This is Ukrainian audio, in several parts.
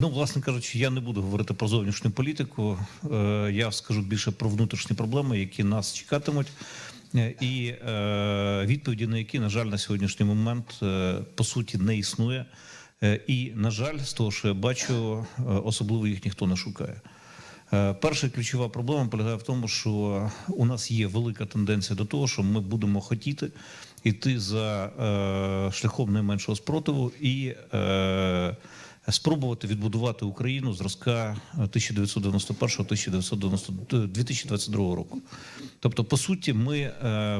Ну, власне кажучи, я не буду говорити про зовнішню політику. Е, Я скажу більше про внутрішні проблеми, які нас чекатимуть, Е, і е, відповіді на які, на жаль, на сьогоднішній момент по суті не існує. І, на жаль, з того, що я бачу, особливо їх ніхто не шукає. Перша ключова проблема полягає в тому, що у нас є велика тенденція до того, що ми будемо хотіти йти за шляхом найменшого спротиву і спробувати відбудувати Україну зразка 1991-2022 року. Тобто, по суті, ми е,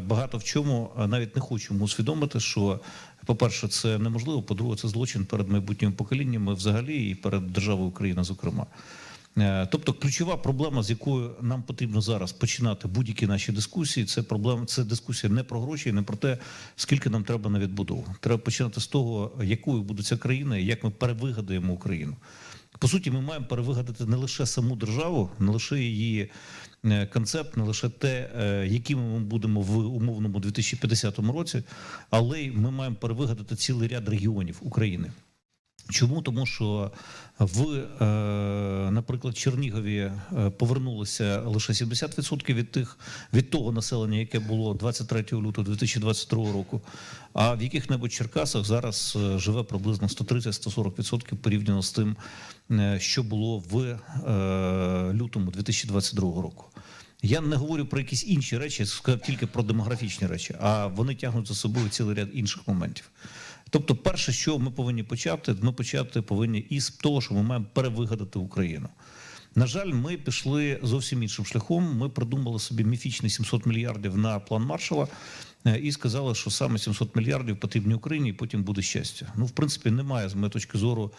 багато в чому е, навіть не хочемо усвідомити, що, по-перше, це неможливо, по-друге, це злочин перед майбутніми поколіннями взагалі і перед державою Україна, зокрема. Е, Тобто, ключова проблема, з якою нам потрібно зараз починати будь-які наші дискусії, це проблема, це дискусія не про гроші, не про те, скільки нам треба на відбудову. Треба починати з того, якою буде ця країна, і як ми перевигадаємо Україну. По суті, ми маємо перевигадати не лише саму державу, не лише її е, концепт, не лише те, е, якими ми будемо в умовному 2050 році, але й ми маємо перевигадати цілий ряд регіонів України. Чому? Тому що в, е, наприклад, Чернігові е, повернулося лише 70% від тих від того населення, яке було 23 лютого 2022 року. А в яких-небудь Черкасах зараз е, живе приблизно 130-140% порівняно з тим, що було в лютому 2022 року. Я не говорю про якісь інші речі, сказав тільки про демографічні речі, а вони тягнуть за собою цілий ряд інших моментів. Тобто, перше, що ми повинні почати, ми почати повинні із того, що ми маємо перевигадати Україну. На жаль, ми пішли зовсім іншим шляхом. Ми придумали собі міфічні 700 мільярдів на план Маршала і сказали, що саме 700 мільярдів потрібні Україні, і потім буде щастя. Ну, в принципі, немає з моєї точки зору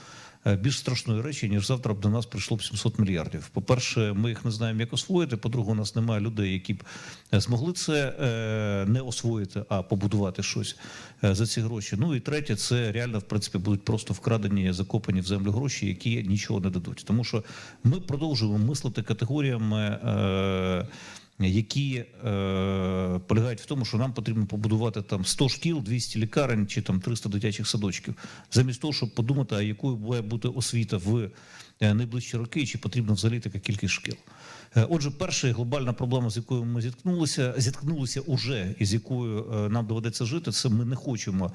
е, більш страшної речі, ніж завтра б до нас прийшло б 700 мільярдів. По-перше, ми їх не знаємо, як освоїти. По-друге, у нас немає людей, які б е, змогли це е, не освоїти, а побудувати щось за ці гроші. Ну і третє, це реально в принципі будуть просто вкрадені, закопані в землю гроші, які нічого не дадуть. Тому що ми продовжуємо мислити категоріями. Які е, полягають в тому, що нам потрібно побудувати там 100 шкіл, 200 лікарень чи там 300 дитячих садочків, замість того, щоб подумати, а якою має бути освіта в найближчі роки, і чи потрібно взагалі така кількість шкіл. Е, Отже, перша глобальна проблема, з якою ми зіткнулися, зіткнулися уже і з якою е, нам доведеться жити, це ми не хочемо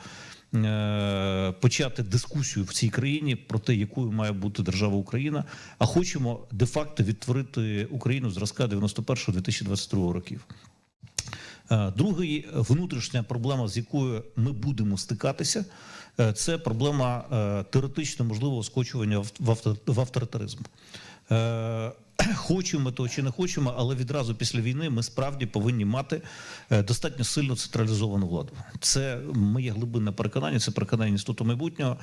е, почати дискусію в цій країні про те, якою має бути держава Україна, а хочемо де-факто відтворити Україну зразка 91-2022 років. Е, Другий внутрішня проблема, з якою ми будемо стикатися, е, це проблема е, теоретично можливого скочування в- авторитаризм. Хочемо того чи не хочемо, але відразу після війни ми справді повинні мати достатньо сильно централізовану владу. Це моє глибинне переконання, це переконання інституту майбутнього,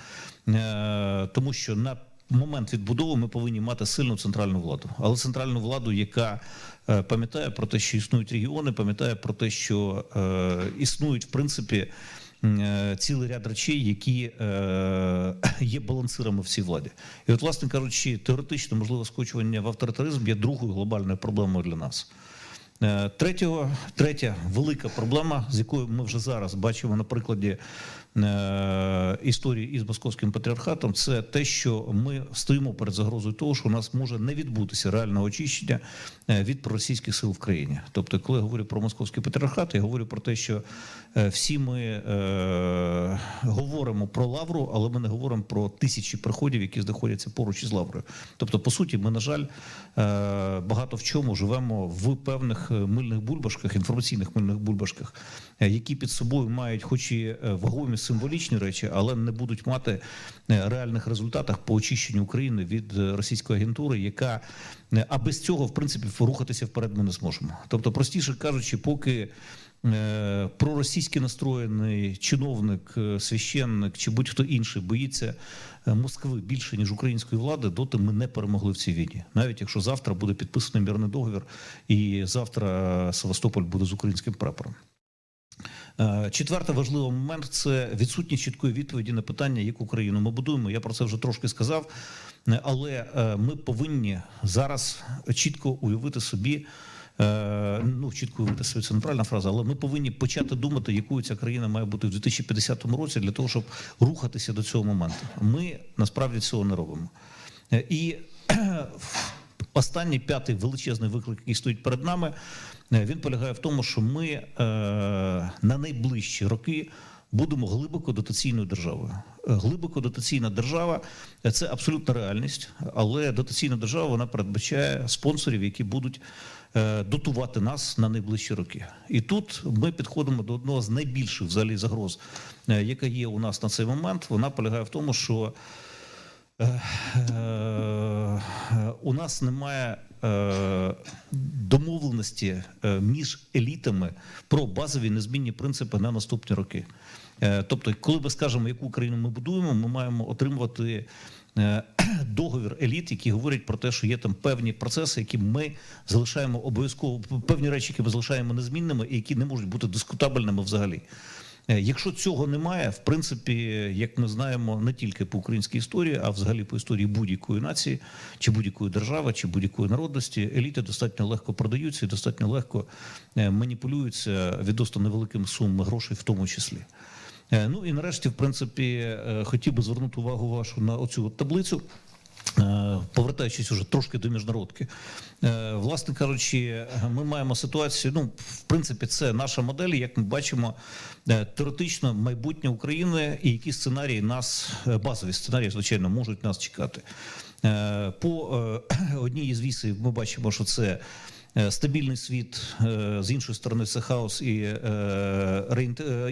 тому що на момент відбудови ми повинні мати сильну центральну владу, але центральну владу, яка е, пам'ятає про те, що існують регіони, пам'ятає про те, що е, існують в принципі е, цілий ряд речей, які е, є балансирами в цій владі. І от, власне кажучи, теоретично можливе скочування в авторитаризм є другою глобальною проблемою для нас. Третього, третя велика проблема, з якою ми вже зараз бачимо на прикладі історії із московським патріархатом, це те, що ми стоїмо перед загрозою того, що у нас може не відбутися реального очищення е, від проросійських сил в країні. Тобто, коли я говорю про московський патріархат, я говорю про те, що е, всі ми е, говоримо про лавру, але ми не говоримо про тисячі приходів, які знаходяться поруч із лаврою. Тобто, по суті, ми, на жаль, е, багато в чому живемо в певних е, мильних бульбашках, інформаційних мильних бульбашках, е, які під собою мають, хоч і е, вагомі символічні речі, але не будуть мати е, реальних результатах по очищенню України від е, російської агентури, яка е, а без цього, в принципі, рухатися вперед ми не зможемо. Тобто, простіше кажучи, поки проросійський настроєний чиновник, священник чи будь-хто інший боїться Москви більше ніж української влади, доти ми не перемогли в цій війні. Навіть якщо завтра буде підписаний мирний договір, і завтра Севастополь буде з українським прапором. Е, Четвертий важливий момент це відсутність чіткої відповіді на питання, яку країну ми будуємо. Я про це вже трошки сказав, Е, але е, ми повинні зараз чітко уявити собі. Ну, чітко уявити собі, це неправильна фраза, але ми повинні почати думати, якою ця країна має бути в 2050 році для того, щоб рухатися до цього моменту. Ми насправді цього не робимо. І останній п'ятий величезний виклик, який стоїть перед нами, е, він полягає в тому, що ми е, на найближчі роки. Будемо глибоко дотаційною державою. Е, Глибоко дотаційна держава це абсолютна реальність, але дотаційна держава вона передбачає спонсорів, які будуть дотувати нас на найближчі роки. І тут ми підходимо до одного з найбільших взагалі загроз, яка є у нас на цей момент. Вона полягає в тому, що у нас немає е, домовленості е, між елітами про базові незмінні принципи на наступні роки. Е, Тобто, коли ми скажемо, яку Україну ми будуємо, ми маємо отримувати е, договір еліт, які говорять про те, що є там певні процеси, які ми залишаємо обов'язково певні речі, які ми залишаємо незмінними і які не можуть бути дискутабельними взагалі. Е, Якщо цього немає, в принципі, як ми знаємо, не тільки по українській історії, а взагалі по історії будь-якої нації, чи будь-якої держави, чи будь-якої народності, еліти достатньо легко продаються і достатньо легко е, маніпулюються відносно невеликими сумами грошей, в тому числі. Е, Ну і нарешті, в принципі, хотів би звернути увагу вашу на оцю таблицю. Е, Повертаючись уже трошки до міжнародки, Е, власне кажучи, ми маємо ситуацію. Ну, в принципі, це наша модель. Як ми бачимо, е, теоретично майбутнє України і які сценарії нас базові сценарії, звичайно, можуть нас чекати. По одній із вісів ми бачимо, що це. Стабільний світ з іншої сторони це хаос і,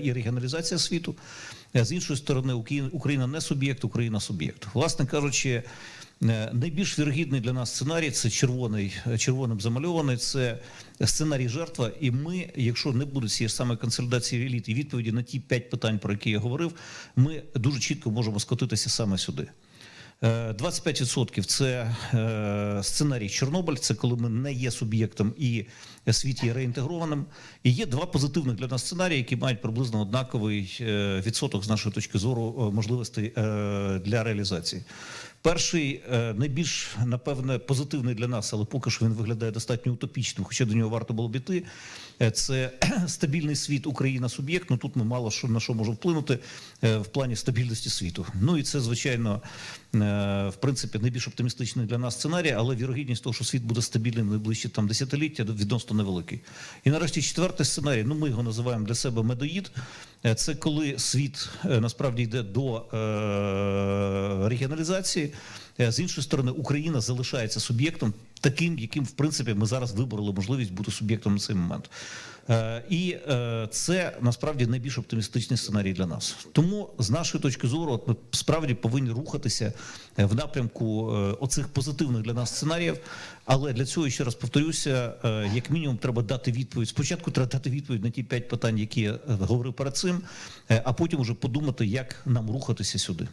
і регіоналізація світу. З іншої сторони, Україна не суб'єкт, Україна суб'єкт. Власне кажучи, найбільш вірогідний для нас сценарій це червоний, е, червоним замальований. Це сценарій жертва. І ми, якщо не буде цієї ж самої консолідації еліт і відповіді на ті п'ять питань, про які я говорив, ми дуже чітко можемо скотитися саме сюди. Е, 25% – це е, сценарій Чорнобиль, це коли ми не є суб'єктом і світ є реінтегрованим. І є два позитивних для нас сценарії, які мають приблизно однаковий е, відсоток з нашої точки зору е, можливостей е, для реалізації. Перший е, найбільш напевне позитивний для нас, але поки що він виглядає достатньо утопічним, хоча до нього варто було б іти. Е, Це стабільний світ Україна суб'єкт. Ну тут ми мало що на що можемо вплинути е, в плані стабільності світу. Ну і це звичайно е, в принципі найбільш оптимістичний для нас сценарій, але вірогідність того, що світ буде стабільним найближчі там десятиліття, відносно невеликий. І нарешті четвертий сценарій. Ну ми його називаємо для себе медоїд. Е, Це коли світ е, насправді йде до е, регіоналізації. Е, З іншої сторони, Україна залишається суб'єктом, таким, яким в принципі ми зараз вибороли можливість бути суб'єктом на цей момент. Е, І е, це насправді найбільш оптимістичний сценарій для нас. Тому з нашої точки зору, ми справді повинні рухатися в напрямку оцих позитивних для нас сценаріїв. Але для цього ще раз повторюся, як мінімум, треба дати відповідь. Спочатку треба дати відповідь на ті п'ять питань, які я говорив перед цим, а потім уже подумати, як нам рухатися сюди.